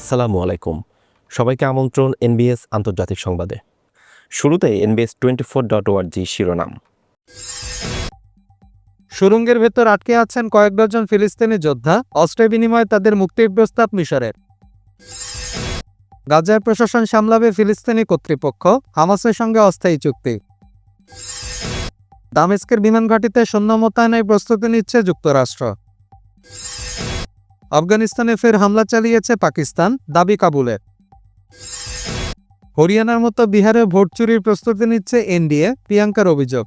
আসসালামু আলাইকুম। সবাইকে আমন্ত্রণ এনবিএস আন্তর্জাতিক সংবাদে। শুরুতে এনবিএস টোয়েন্টি ফোর ডট ওয়ার্জি শিরোনাম। সুরঙ্গের ভেতর আটকে আছেন কয়েক ডজন ফিলিস্তিনি যোদ্ধা, অস্ত্রের বিনিময়ে তাদের মুক্তির প্রস্তাব মিশরের। গাজার প্রশাসন সামলাবে ফিলিস্তিনি কর্তৃপক্ষ, হামাসের সঙ্গে অস্থায়ী চুক্তি। দামেস্কের বিমান ঘাঁটিতে সৈন্য মোতায়েনের প্রস্তুতি নিচ্ছে যুক্তরাষ্ট্র। আফগানিস্তানে ফের হামলা চালিয়েছে পাকিস্তান, দাবি কাবুলের হরিয়ানার মতো বিহারে ভোট চুরির প্রস্তুতি নিচ্ছে এনডিএ, প্রিয়াঙ্কার অভিযোগ।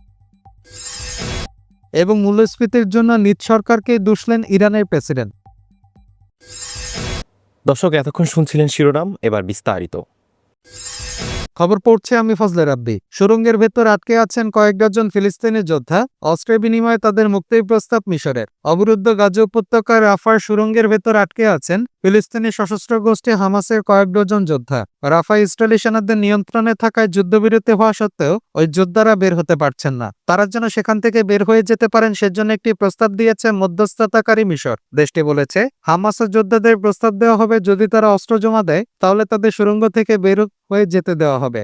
এবং মূল্যস্ফীতির জন্য নিজ সরকারকে দুষলেন ইরানের প্রেসিডেন্ট। দর্শক, এতক্ষণ শুনছিলেন শিরোনাম, এবার বিস্তারিত। খবর পড়ছে, আমি ফজলে রাব্বি। সুরঙ্গের ভেতর আটকে আছেন কয়েক ডজন ফিলিস্তিনি যোদ্ধা, অস্ত্রের বিনিময়ে তাদের মুক্তির প্রস্তাব মিশরের। অবরুদ্ধ গাজা উপত্যকার রাফার সুরঙ্গের ভেতর আটকে আছেন ফিলিস্তিনি সশস্ত্র গোষ্ঠী হামাসের কয়েক ডজন যোদ্ধা। রাফা ইসরায়েলি সেনাদের নিয়ন্ত্রণে থাকায় যুদ্ধবিরতি হওয়া সত্ত্বেও ওই যোদ্ধারা বের হতে পারছেন না। তারা যেন সেখান থেকে বের হয়ে যেতে পারেন সেজন্য একটি প্রস্তাব দিয়েছে মধ্যস্থতাকারী মিশর। দেশটি বলেছে, হামাসের যোদ্ধাদের প্রস্তাব দেওয়া হবে, যদি তারা অস্ত্র জমা দেয়, তাহলে তাদের সুরঙ্গ থেকে বের হয়ে যেতে দেওয়া হবে।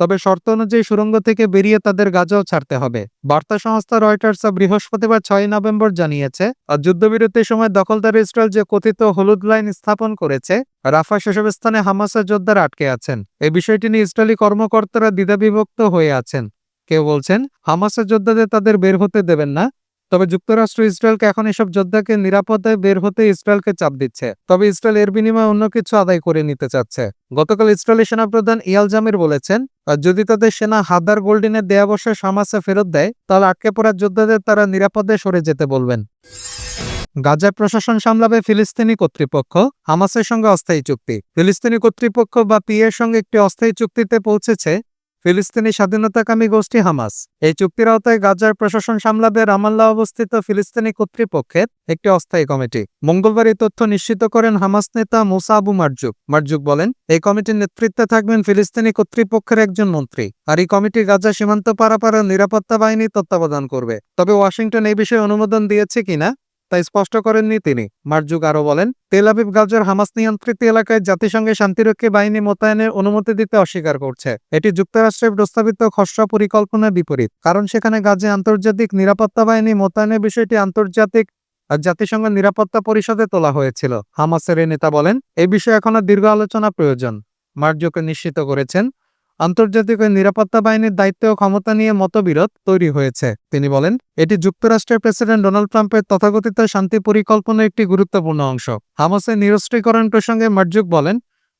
তবে শর্ত অনুযায়ী সুরঙ্গ থেকে বেরিয়ে তাদের গাজাও ছাড়তে হবে। বার্তা সংস্থা রয়টার্স বৃহস্পতিবার ছয় নভেম্বর জানিয়েছে, আর যুদ্ধবিরতির সময় দখলদার ইসরায়েল যে কথিত হলুদ লাইন স্থাপন করেছে, রাফা সেসব স্থানে হামাসের যোদ্ধারা আটকে আছেন। এই বিষয়টি নিয়ে ইসরায়েলি কর্মকর্তারা দ্বিধাবিভক্ত হয়ে আছেন। কেউ বলছেন, হামাসের যোদ্ধাদের তাদের বের হতে দেবেন না। তবে যুক্তরাষ্ট্র ইসরায়েলকে এখন এসব যোদ্ধাকে নিরাপদে বের হতে ইসরায়েলকে চাপ দিচ্ছে। তবে ইসরায়েল এর বিনিময়ে অন্য কিছু আদায় করে নিতে চাচ্ছে। গতকাল ইসরায়েলি সেনাপ্রধান ইয়াল জামির বলেছেন যদি তাদের সেনা হাদার গোল্ডিনের দেয়া বসে সামাসে ফেরত দেয়, তাহলে আটকে পড়া যোদ্ধাদের তারা নিরাপদে সরে যেতে বলবেন। গাজার প্রশাসন সামলাবে ফিলিস্তিনি কর্তৃপক্ষ, হামাসের সঙ্গে অস্থায়ী চুক্তি। ফিলিস্তিনি কর্তৃপক্ষ বা পি এর সঙ্গে একটি অস্থায়ী চুক্তিতে পৌঁছেছে ফিলিস্তিনি স্বাধীনতাকামী গোষ্ঠী হামাস। এই চুক্তির আওতায় গাজার প্রশাসন সামলাবে রামাল্লা অবস্থিত ফিলিস্তিনি কর্তৃপক্ষের একটি অস্থায়ী কমিটি। মঙ্গলবার এই তথ্য নিশ্চিত করেন হামাস নেতা মুসা আবু মার্জুক। মার্জুক বলেন, এই কমিটির নেতৃত্বে থাকবেন ফিলিস্তিনি কর্তৃপক্ষের একজন মন্ত্রী আর এই কমিটি গাজা সীমান্ত পারাপারের নিরাপত্তা বাহিনী তত্ত্বাবধান করবে। তবে ওয়াশিংটন এই বিষয়ে অনুমোদন দিয়েছে কিনা তা স্পষ্ট করেননি তিনি। মার্জুক আরও বলেন, তেল আবিব গাজার হামাস নিয়ন্ত্রিত এলাকায় জাতিসংঘের শান্তিরক্ষী বাহিনী মোতায়েনের অনুমতি দিতে অস্বীকার করছে। এটি যুক্তরাষ্ট্রের প্রস্তাবিত খসড়া পরিকল্পনার বিপরীত, কারণ সেখানে গাজে আন্তর্জাতিক নিরাপত্তা বাহিনী মোতায়েনের বিষয়টি আন্তর্জাতিক আর জাতিসংঘ নিরাপত্তা পরিষদে তোলা হয়েছিল। হামাসের নেতা বলেন এই বিষয়ে এখনও দীর্ঘ আলোচনা প্রয়োজন। মার্জুকে নিশ্চিত করেছেন আন্তর্জাতিক নিরাপত্তা বাহিনীর দায়িত্ব ও ক্ষমতা নিয়ে মতবিরোধ তৈরি হয়েছে। তিনি বলেন, এটি যুক্তরাষ্ট্রের প্রেসিডেন্ট ডোনাল্ড ট্রাম্পের তথাকথিত শান্তি পরিকল্পনার একটি গুরুত্বপূর্ণ অংশ। হামাসের নিরস্ত্রীকরণ প্রসঙ্গে মার্জুক বলেন,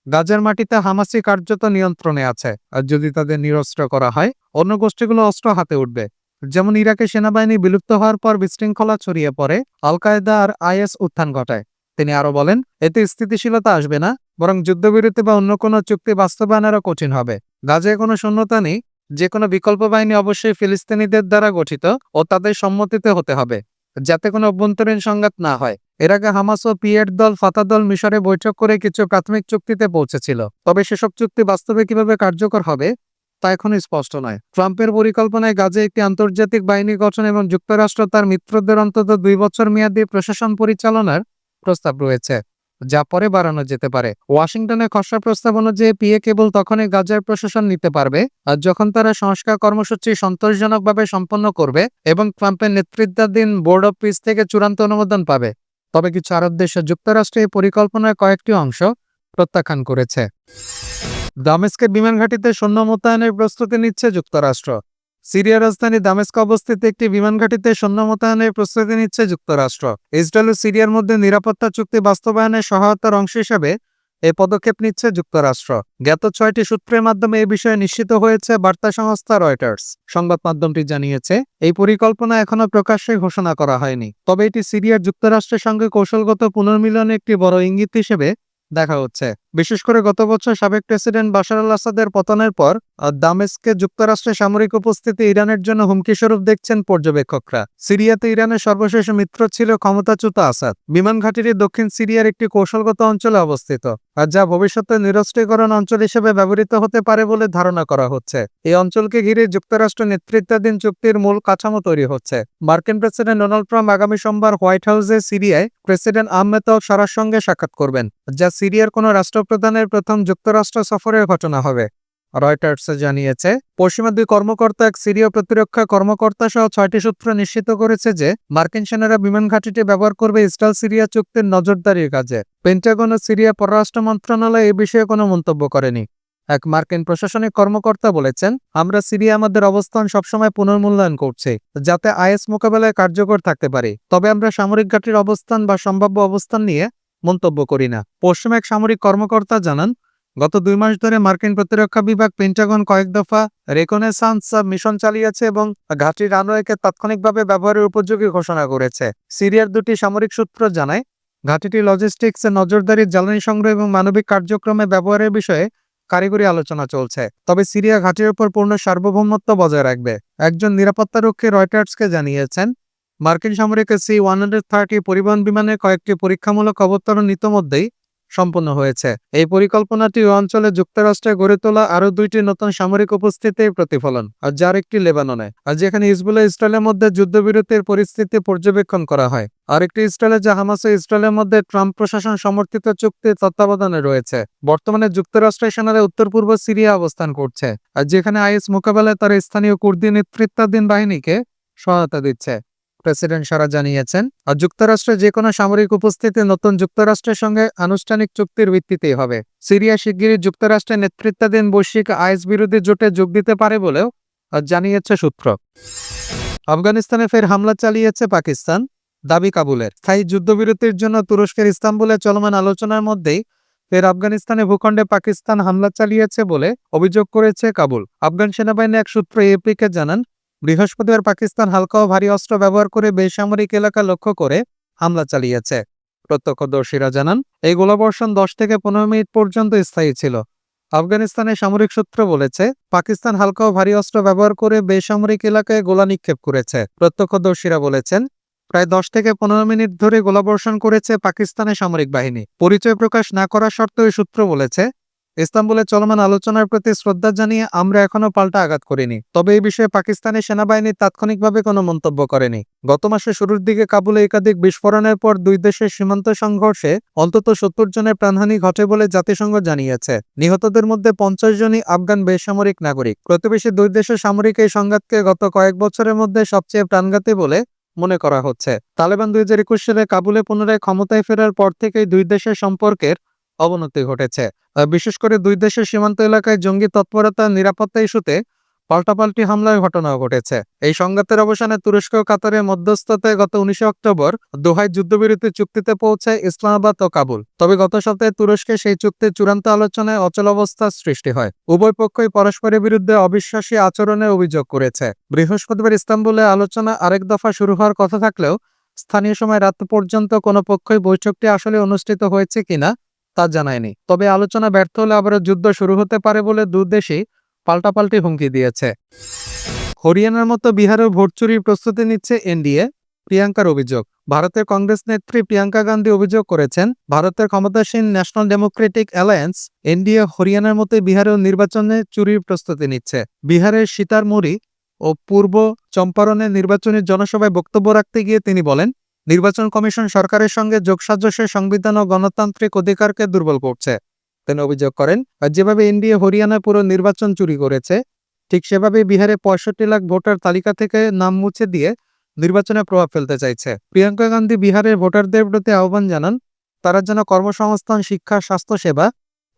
গাজার মাটিতে হামাসি কার্যত নিয়ন্ত্রণে আছে, আর যদি তাদের নিরস্ত্র করা হয়, অন্য গোষ্ঠীগুলো অস্ত্র হাতে উঠবে। যেমন ইরাকে সেনাবাহিনী বিলুপ্ত হওয়ার পর বিশৃঙ্খলা ছড়িয়ে পড়ে আল কায়দা আর আইএস উত্থান ঘটায়। তিনি আরও বলেন, এতে স্থিতিশীলতা আসবে না বরং যুদ্ধবিরতি বা অন্য কোনো চুক্তি বাস্তবায়ন আরও কঠিন হবে। গাজায় কোনো শূন্যতা নেই, যে কোনো বিকল্প বাহিনী অবশ্যই ফিলিস্তিনিদের দ্বারা গঠিত ও তাদের সম্মতিতে হতে হবে, যাতে কোনো অভ্যন্তরীণ সংঘাত না হয়। এর আগে হামাস ও পিএর দল, ফাতা দল মিশরে বৈঠক করে কিছু প্রাথমিক চুক্তিতে পৌঁছেছিল। তবে সেসব চুক্তি বাস্তবে কীভাবে কার্যকর হবে, তা এখনও স্পষ্ট নয়। ট্রাম্পের পরিকল্পনায় গাজে একটি আন্তর্জাতিক বাহিনী গঠন এবং যুক্তরাষ্ট্র তার মিত্রদের অন্তত দুই বছর মেয়াদী প্রশাসন পরিচালনার প্রস্তাব রয়েছে। যা পরে বাড়ানো যেতে পারে। ওয়াশিংটনের খসড়া প্রস্তাব অনুযায়ী পিএ কেবল তখনই গাজার প্রশাসন নিতে পারবে, আর যখন তারা সংস্কার কর্মসূচি সন্তোষজনকভাবে সম্পন্ন করবে এবং ট্রাম্পের নেতৃত্বাধীন বোর্ড অব পিস থেকে চূড়ান্ত অনুমোদন পাবে। তবে কিছু আরব দেশ যুক্তরাষ্ট্র এই পরিকল্পনার কয়েকটি অংশ প্রত্যাখ্যান করেছে। দামেস্কের বিমান ঘাঁটিতে সৈন্য মোতায়েনের প্রস্তুতি নিচ্ছে যুক্তরাষ্ট্র। সিরিয়ার রাজধানী দামেস্ক অবস্থিত একটি বিমান ঘাঁটিতে সৈন্য মোতায়েনের প্রস্তুতি নিচ্ছে যুক্তরাষ্ট্র। ইসরায়েল ও সিরিয়ার মধ্যে নিরাপত্তা চুক্তি বাস্তবায়নের সহায়তার অংশ হিসেবে এই পদক্ষেপ নিচ্ছে যুক্তরাষ্ট্র। জ্ঞাত ছয়টি সূত্রের মাধ্যমে এ বিষয়ে নিশ্চিত হয়েছে বার্তা সংস্থা রয়টার্স। সংবাদ মাধ্যমটি জানিয়েছে, এই পরিকল্পনা এখনও প্রকাশ্যে ঘোষণা করা হয়নি। তবে এটি সিরিয়ার যুক্তরাষ্ট্রের সঙ্গে কৌশলগত পুনর্মিলনে একটি বড় ইঙ্গিত হিসেবে দেখা হচ্ছে। বিশেষ করে গত বছর সাবেক প্রেসিডেন্ট বাশার আল আসাদের পতনের পর দামেস্কে যুক্তরাষ্ট্রের সামরিক উপস্থিতি ইরানের জন্য হুমকিস্বরূপ দেখছেন পর্যবেক্ষকরা। সিরিয়াতে ইরানের সর্বশেষ মিত্র ছিল ক্ষমতাচ্যুত আসাদ। বিমান ঘাঁটিটি দক্ষিণ সিরিয়ার একটি কৌশলগত অঞ্চলে অবস্থিত যা ভবিষ্যতে নিরস্ত্রীকরণ অঞ্চল হিসেবে ব্যবহৃত হতে পারে বলে ধারণা করা হচ্ছে। এই অঞ্চলকে ঘিরে যুক্তরাষ্ট্র নেতৃত্বাধীন চুক্তির মূল কাঠামো তৈরি হচ্ছে। মার্কিন প্রেসিডেন্ট ডোনাল্ড ট্রাম্প আগামী সোমবার হোয়াইট হাউসে সিরিয়ায় প্রেসিডেন্ট আহমেদ সারার সঙ্গে সাক্ষাৎ করবেন, যা সিরিয়ার কোনো রাষ্ট্রপ্রধানের প্রথম যুক্তরাষ্ট্র সফরের ঘটনা হবে। রয়টার্স জানিয়েছে, পশ্চিমা দুই কর্মকর্তা, এক সিরীয় প্রতিরক্ষা কর্মকর্তা সহ ছয়টি সূত্র নিশ্চিত করেছে যে, মার্কিন সেনারা বিমান ঘাঁটিটি ব্যবহার করবে ইসরায়েল সিরিয়া চুক্তির নজরদারির কাজে। পেন্টাগন ও সিরিয়া পররাষ্ট্র মন্ত্রণালয় এ বিষয়ে কোনো মন্তব্য করেনি। এক মার্কিন প্রশাসনিক কর্মকর্তা বলেছেন, আমরা সিরিয়া আমাদের অবস্থান সবসময় পুনর্মূল্যায়ন করছি, যাতে আইএস মোকাবেলায় কার্যকর থাকতে পারি। তবে আমরা সামরিক ঘাঁটির অবস্থান বা সম্ভাব্য অবস্থান নিয়ে মন্তব্য করি না। পশ্চিম এক সামরিক কর্মকর্তা জানান গত দুই মাস ধরে মার্কিন প্রতিরক্ষা বিভাগ পেন্টাগন কয়েক দফা রেকনেসান্স মিশন চালিয়েছে এবং ঘাঁটির রানওয়েকে তাৎক্ষণিকভাবে ব্যবহারের উপযোগী ঘোষণা করেছে। সিরিয়ার দুটি সামরিক সূত্র জানায়, ঘাঁটিটি লজিস্টিক্সে নজরদারি, জ্বালানি সংগ্রহ এবং মানবিক কার্যক্রমে ব্যবহারের বিষয়ে কারিগরি আলোচনা চলছে। তবে সিরিয়া ঘাঁটির উপর পূর্ণ সার্বভৌমত্ব বজায় রাখবে, একজন নিরাপত্তারক্ষী রয়টার্সকে জানিয়েছেন। মার্কিন সামরিক সি ওয়ান হান্ড্রেড থার্টি পরিবহন বিমানের কয়েকটি পরীক্ষামূলক অবতরণ ইতোমধ্যেই সম্পন্ন হয়েছে। এই পরিকল্পনাটি অঞ্চলে যুক্তরাষ্ট্রে গড়ে তোলা আরও দুইটি নতুন সামরিক উপস্থিতির প্রতিফলন, আর যার একটি লেবাননে, আর যেখানে ইসবুল্লাহ ইসরায়েলের মধ্যে যুদ্ধবিরতির পরিস্থিতি পর্যবেক্ষণ করা হয়। আরেকটি ইসরায়েলে যা হামাস ও ইসরায়েলের মধ্যে ট্রাম্প প্রশাসন সমর্থিত চুক্তির তত্ত্বাবধানে রয়েছে। বর্তমানে যুক্তরাষ্ট্রের সেনারা উত্তর পূর্ব সিরিয়া অবস্থান করছে, আর যেখানে আইএস মোকাবেলায় তারা স্থানীয় কুর্দি নেতৃত্বাধীন বাহিনীকে সহায়তা দিচ্ছে। প্রেসিডেন্ট সারা জানিয়েছেন। আর যুক্তরাষ্ট্রে যে কোনো সামরিক উপস্থিতি নতুন যুক্তরাষ্ট্রের সঙ্গে আনুষ্ঠানিক চুক্তির ভিত্তিতেই হবে। সিরিয়া শিগগিরই যুক্তরাষ্ট্রের নেতৃত্বাধীন বৈশ্বিক আইএস বিরোধী জোটে যোগ দিতে পারে বলেও জানিয়েছে সূত্র। আফগানিস্তানে ফের হামলা চালিয়েছে পাকিস্তান, দাবি কাবুলের। স্থায়ী যুদ্ধবিরতির জন্য তুরস্কের ইস্তাম্বুলে চলমান আলোচনার মধ্যেই ফের আফগানিস্তানে ভূখণ্ডে পাকিস্তান হামলা চালিয়েছে বলে অভিযোগ করেছে কাবুল। আফগান সেনাবাহিনী এক সূত্র এপিকে জানান বৃহস্পতিবার পাকিস্তান হালকা ও ভারী অস্ত্র ব্যবহার করে বেসামরিক এলাকা লক্ষ্য করে হামলা চালিয়েছে। প্রত্যক্ষদর্শীরা জানান, এই গোলাবর্ষণ দশ থেকে পনেরো মিনিট পর্যন্ত স্থায়ী ছিল। আফগানিস্তানের সামরিক সূত্র বলেছে, পাকিস্তান হালকা ও ভারী অস্ত্র ব্যবহার করে বেসামরিক এলাকায় গোলা নিক্ষেপ করেছে। প্রত্যক্ষদর্শীরা বলেছেন, প্রায় দশ থেকে পনেরো মিনিট ধরে গোলাবর্ষণ করেছে পাকিস্তানের সামরিক বাহিনী। পরিচয় প্রকাশ না করার সত্ত্বেও সূত্র বলেছে ইস্তাম্বুলে চলমান আলোচনার প্রতি শ্রদ্ধা জানিয়ে আমরা এখনও পাল্টা আঘাত করিনি। তবে এই বিষয়ে পাকিস্তানের সেনাবাহিনী তাৎক্ষণিকভাবে কোনো মন্তব্য করেনি। গত মাসের শুরুর দিকে কাবুলে একাধিক বিস্ফোরণের পর দুই দেশের সীমান্ত সংঘর্ষে অন্তত সত্তর জনের প্রাণহানি ঘটে বলে জাতিসংঘ জানিয়েছে। নিহতদের মধ্যে পঞ্চাশ জনই আফগান বেসামরিক নাগরিক। প্রতিবেশী দুই দেশের সামরিক এই সংঘাতকে গত কয়েক বছরের মধ্যে সবচেয়ে প্রাণঘাতী বলে মনে করা হচ্ছে। তালেবান দুই হাজার একুশ সালে কাবুলে পুনরায় ক্ষমতায় ফেরার পর থেকেই দুই দেশের সম্পর্কের অবনতি ঘটেছে। বিশেষ করে দুই দেশের সীমান্ত এলাকায় জঙ্গি তৎপরতা, নিরাপত্তা ইস্যুতে পাল্টাপাল্টি হামলার ঘটনাও ঘটেছে। এই সংঘাতের অবসানে তুরস্ক কাতারের মধ্যস্থতায় গত উনিশে অক্টোবর দোহায় যুদ্ধবিরতি চুক্তিতে পৌঁছায় ইসলামাবাদ ও কাবুল। তবে গত সপ্তাহে তুরস্কে সেই চুক্তির চূড়ান্ত আলোচনায় অচলাবস্থার সৃষ্টি হয়। উভয় পক্ষই পরস্পরের বিরুদ্ধে অবিশ্বাসী আচরণের অভিযোগ করেছে। বৃহস্পতিবার ইস্তাম্বুলে আলোচনা আরেক দফা শুরু হওয়ার কথা থাকলেও স্থানীয় সময় রাত পর্যন্ত কোনো পক্ষই বৈঠকটি আসলে অনুষ্ঠিত হয়েছে কিনা তা জানায়নি। তবে আলোচনা ব্যর্থ হলে আবারও যুদ্ধ শুরু হতে পারে বলে দুদেশই পাল্টাপাল্টি হুমকি দিয়েছে। হরিয়ানার মতো বিহারেও ভোট চুরির প্রস্তুতি নিচ্ছে এনডিএ। প্রিয়াঙ্কার অভিযোগ, ভারতের কংগ্রেস নেত্রী প্রিয়াঙ্কা গান্ধী অভিযোগ করেছেন, ভারতের ক্ষমতাসীন ন্যাশনাল ডেমোক্রেটিক অ্যালায়েন্স এনডিএ হরিয়ানার মতো বিহারেও নির্বাচনে চুরির প্রস্তুতি নিচ্ছে। বিহারের সীতারমুড়ি ও পূর্ব চম্পারণে নির্বাচনী জনসভায় বক্তব্য রাখতে গিয়ে তিনি বলেন নির্বাচন কমিশন সরকারের সঙ্গে যোগসাজশে সংবিধান ও গণতান্ত্রিক অধিকারকে দুর্বল করছে। তিনি অভিযোগ করেন যেভাবে এনডিএ হরিয়ানায় পুরো নির্বাচন চুরি করেছে, ঠিক সেভাবে বিহারে পঁয়ষট্টি লাখ ভোটার তালিকা থেকে নাম মুছে দিয়ে নির্বাচনে প্রভাব ফেলতে চাইছে। প্রিয়াঙ্কা গান্ধী বিহারের ভোটারদের প্রতি আহ্বান জানান, তারা যেন কর্মসংস্থান, শিক্ষা, স্বাস্থ্যসেবা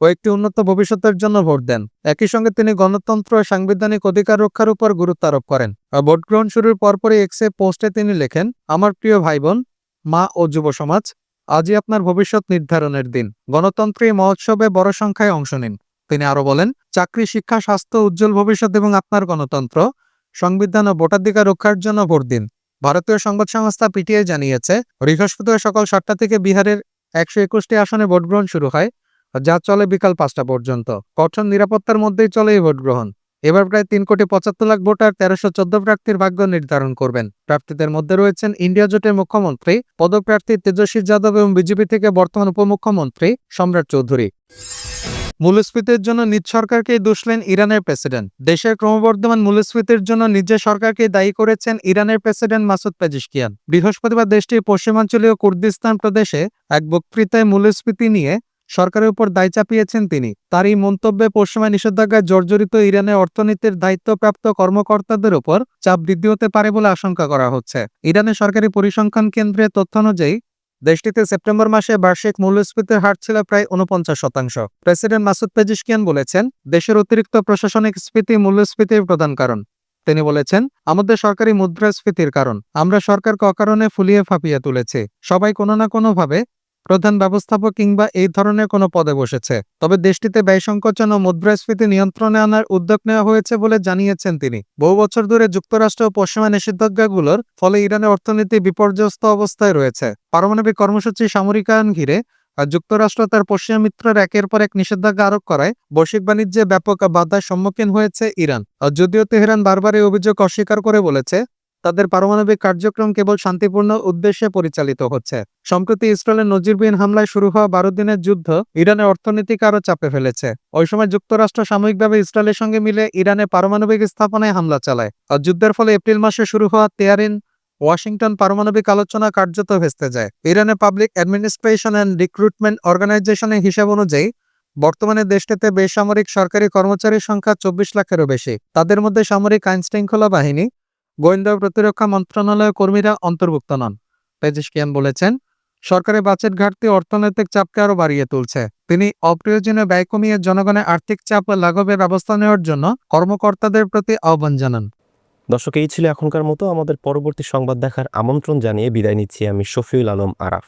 ও একটি উন্নত ভবিষ্যতের জন্য ভোট দেন। একই সঙ্গে তিনি গণতন্ত্র ও সাংবিধানিক অধিকার রক্ষার উপর গুরুত্ব আরোপ করেন। ভোট গ্রহণ শুরুর পরপরই এক্সে পোস্টে তিনি লেখেন, আমার প্রিয় ভাই বোন মা ও যুব সমাজ, আজই আপনার ভবিষ্যৎ নির্ধারণের দিন। গণতন্ত্রী মহোৎসবে বড় সংখ্যায় অংশ নিন। তিনি আরও বলেন, চাকরি, শিক্ষা, স্বাস্থ্য, উজ্জ্বল ভবিষ্যৎ এবং আপনার গণতন্ত্র, সংবিধান ও ভোটাধিকার রক্ষার জন্য ভোট দিন। ভারতীয় সংবাদ সংস্থা পিটিআই জানিয়েছে বৃহস্পতিবার সকাল সাতটা থেকে বিহারের একশো একুশটি আসনে ভোট গ্রহণ শুরু হয়। যা চলে বিকাল পাঁচটা পর্যন্ত। কঠোর নিরাপত্তার মধ্যেই চলে এই ভোট গ্রহণ এবার প্রায় তিন কোটি পঁচাত্তর লাখ ভোটার তেরোশো চোদ্দ প্রার্থীর ভাগ্য নির্ধারণ করবেন। প্রার্থীদের মধ্যে রয়েছেন ইন্ডিয়া জোটের মুখ্যমন্ত্রী, পদপ্রার্থী তেজস্বী যাদব এবং বিজেপি থেকে বর্তমান উপমুখ্যমন্ত্রী সম্রাট চৌধুরী। মূল্যস্ফীতির জন্য নিজ সরকারকেই দুষলেন ইরানের প্রেসিডেন্ট। দেশের ক্রমবর্ধমান মূল্যস্ফীতির জন্য নিজের সরকারকে দায়ী করেছেন ইরানের প্রেসিডেন্ট মাসুদ পেজিশকিয়ান। বৃহস্পতিবার দেশটির পশ্চিমাঞ্চলীয় কুর্দিস্তান প্রদেশে এক বক্তৃতায় মূল্যস্ফীতি নিয়ে সরকারের উপর দায় চাপিয়েছেন তিনি। তার এই মন্তব্যে পশ্চিমা নিষেধাজ্ঞায় জর্জরিত ইরানের অর্থনীতির দায়িত্বপ্রাপ্ত কর্মকর্তাদের উপর চাপ বৃদ্ধি হতে পারে বলে আশঙ্কা করা হচ্ছে। ইরানের সরকারি পরিসংখ্যান কেন্দ্রের তথ্য অনুযায়ী, দেশটিতে সেপ্টেম্বর মাসে বার্ষিক মূল্যস্ফীতির হার ছিল প্রায় উনপঞ্চাশ শতাংশ। প্রেসিডেন্ট মাসুদ পেজিশকিয়ান বলেছেন, দেশের অতিরিক্ত প্রশাসনিক স্ফীতি মূল্যস্ফীতির প্রধান কারণ। তিনি বলেছেন, আমাদের সরকারি মুদ্রাস্ফীতির কারণ। আমরা সরকারকে অকারণে ফুলিয়ে ফাঁপিয়ে তুলেছি। সবাই কোনো না কোনোভাবে প্রধান ব্যবস্থাপক কিংবা এই ধরনের কোনো পদে বসেছে। তবে দেশটিতে ব্যয় সংকোচন ও মুদ্রাস্ফীতি নিয়ন্ত্রণে আনার উদ্যোগ নেওয়া হয়েছে বলে জানিয়েছেন তিনি। বহু বছর ধরে যুক্তরাষ্ট্র ও পশ্চিমা নিষেধাজ্ঞাগুলোর ফলে ইরানের অর্থনীতি বিপর্যস্ত অবস্থায় রয়েছে। পারমাণবিক কর্মসূচি সামরিকায়ন ঘিরে আর যুক্তরাষ্ট্র তার পশ্চিমা মিত্রের একের পর এক নিষেধাজ্ঞা আরোপ করায় বৈশ্বিক বাণিজ্যে ব্যাপক বাধার সম্মুখীন হয়েছে ইরান। আর যদিও তেহরান বারবার এই অভিযোগ অস্বীকার করে বলেছে তাদের পারমাণবিক কার্যক্রম কেবল শান্তিপূর্ণ উদ্দেশ্যে পরিচালিত হচ্ছে। সম্প্রতি ইসরায়েলের নজিরবিহীন হামলায় শুরু হওয়া বারো দিনের যুদ্ধ ইরানের অর্থনীতিকে আরও চাপে ফেলেছে। ওই সময় যুক্তরাষ্ট্র সাময়িকভাবে ইসরায়েলের সঙ্গে মিলে ইরানে পারমাণবিক স্থাপনায় হামলা চালায় আর যুদ্ধের ফলে এপ্রিল মাসে শুরু হওয়া তেয়ারিন ওয়াশিংটন পারমাণবিক আলোচনা কার্যত ভেস্তে যায়। ইরানের পাবলিক অ্যাডমিনিস্ট্রেশন অ্যান্ড রিক্রুটমেন্ট অর্গানাইজেশনের হিসাব অনুযায়ী, বর্তমানে দেশটিতে বেসামরিক সরকারি কর্মচারীর সংখ্যা চব্বিশ লাখেরও বেশি। তাদের মধ্যে সামরিক আইনশৃঙ্খলা বাহিনী গোয়েন্দা প্রতিরক্ষা মন্ত্রণালয়ের কর্মীরা অন্তর্ভুক্ত নন। পেজিশকিয়ান বলেছেন, সরকারের বাজেট ঘাটতি অর্থনৈতিক চাপকে আরও বাড়িয়ে তুলছে। তিনি অপ্রয়োজনীয় ব্যয় কমিয়ে জনগণের আর্থিক চাপ লাঘবের ব্যবস্থা নেওয়ার জন্য কর্মকর্তাদের প্রতি আহ্বান জানান। দর্শক, এই ছিল এখনকার মতো। আমাদের পরবর্তী সংবাদ দেখার আমন্ত্রণ জানিয়ে বিদায় নিচ্ছি আমি শফিউল আলম আরাফ।